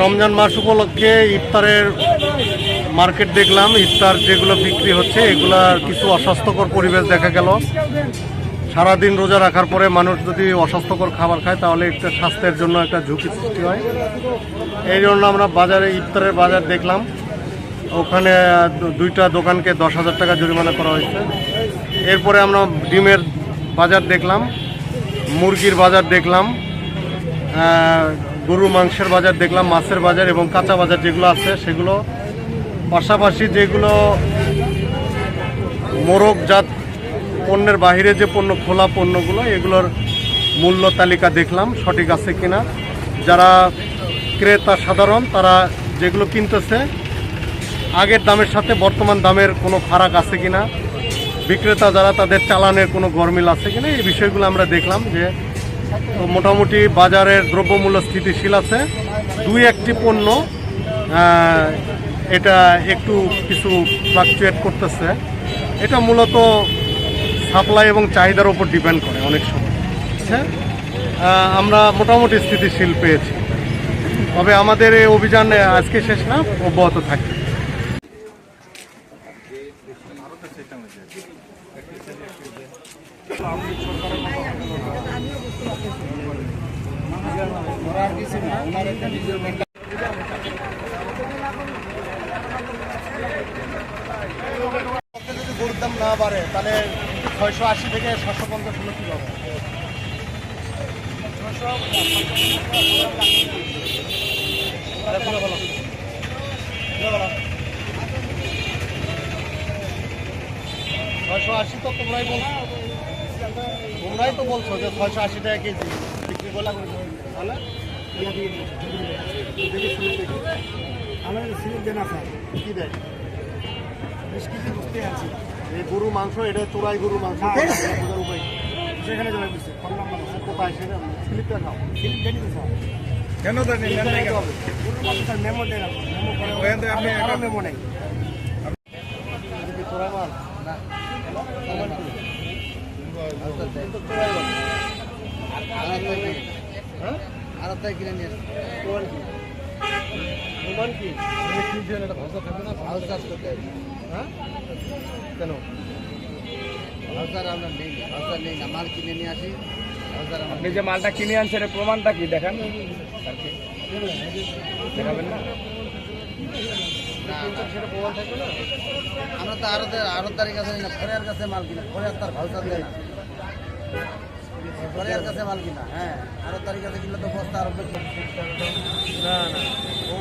রমজান মাস উপলক্ষে ইফতারের মার্কেট দেখলাম। ইফতার যেগুলো বিক্রি হচ্ছে, এগুলা কিছু অস্বাস্থ্যকর পরিবেশ দেখা গেল। সারাদিন রোজা রাখার পরে মানুষ যদি অস্বাস্থ্যকর খাবার খায়, তাহলে একটা স্বাস্থ্যের জন্য একটা ঝুঁকি সৃষ্টি হয়। এই জন্য আমরা বাজারে ইফতারের বাজার দেখলাম। ওখানে দুইটা দোকানকে দশ হাজার টাকা জরিমানা করা হয়েছে। এরপরে আমরা ডিমের বাজার দেখলাম, মুরগির বাজার দেখলাম। গরু মাংসের বাজার দেখলাম, মাছের বাজার এবং কাঁচা বাজার যেগুলো আছে সেগুলো। পাশাপাশি যেগুলো মোরগজাত পণ্যের বাইরে যে পণ্য, খোলা পণ্যগুলো, এগুলোর মূল্য তালিকা দেখলাম, সঠিক আছে কিনা। যারা ক্রেতা সাধারণ, তারা যেগুলো কিনতেছে, আগের দামের সাথে বর্তমান দামের কোনো ফারাক আছে কিনা। বিক্রেতা যারা, তাদের চালানের কোনো গরমিল আছে কিনা, এই বিষয়গুলো আমরা দেখলাম যে মোটামুটি বাজারের দ্রব্যমূল্য স্থিতিশীল আছে। দুই একটি পণ্য এটা একটু কিছু ফ্লাকচুয়েট করতেছে। এটা মূলত সাপ্লাই এবং চাহিদার উপর ডিপেন্ড করে অনেক সময়। আহ, আমরা মোটামুটি স্থিতিশীল পেয়েছি। তবে আমাদের এই অভিযান আজকে শেষ না অব্যাহত যদি ছয়শো আশি পঞ্চাশ হলো হবে তো তোমরাই বলছো। তোমরাই তো বলছো যে ছয়শো আশি টাকা কেজি বিক্রি করলাম। তাহলে? আমাদের সিলিপ দেন আছে কী দেয়? বেশ কিছু বুঝতে আছি এই গরু মাংস এটা চোরাই গরু মাংস। হ্যাঁ। উপায় সেখানে জমা দিচ্ছে। ফোন নাম্বার আছে কোথায়? সেটা স্লিপটা খাও সিলিপ দেন স্যার। কেন জানি নেন নাই কেন? গরুর মাংস মেমো দেন। আপনি মেমো করে আপনি মেমো নেই এটা কি চোরাই মাল না প্রমাণ কি? কিন্তু চোরাই মাল। হ্যাঁ? প্রমাণ কি? প্রমাণ কি? হ্যাঁ? কেন? আপনি যে মালটা কিনে আনছেন প্রমাণটা কি দেখেন? দেখাবেন না? আমরা তো আরও আরও কাছে নিই না ফরের কাছে মাল কিনে ফরের তার ভালো দেয় না ফরের কাছে মাল কিনা হ্যাঁ। আরও তারিখ কাছে কিনলে তো বস্তা আরও না না। ও